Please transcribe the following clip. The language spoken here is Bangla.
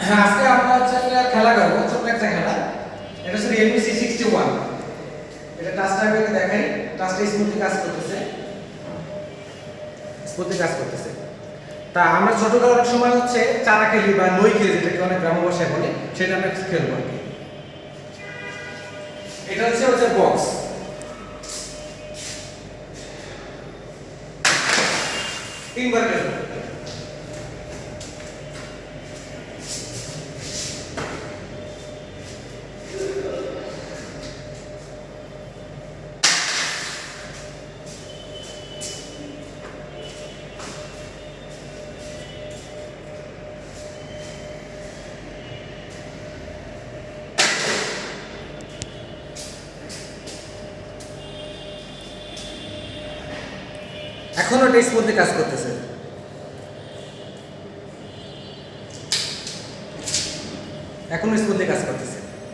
আজকে আমরা হচ্ছে একটা খেলা করব, ছোট্ট একটা খেলা। এটা হচ্ছে সিক্সটি ওয়ান এটা টাচটা আমি দেখাই। টাচটা স্মুথলি কাজ করতেছে। স্মুথলি কাজ করতেছে। তা আমরা ছোটবেলার সময় হচ্ছে চারা খেলি বা নই খেলি, যেটাকে অনেক গ্রাম ভাষায় বলে সেটা আমরা খেলব আর কি। এটা হচ্ছে হচ্ছে বক্স তিনবার খেলব। এখনও টেস্ট মধ্যে কাজ করতেছে। এখনও স্মুথলি কাজ করতেছে।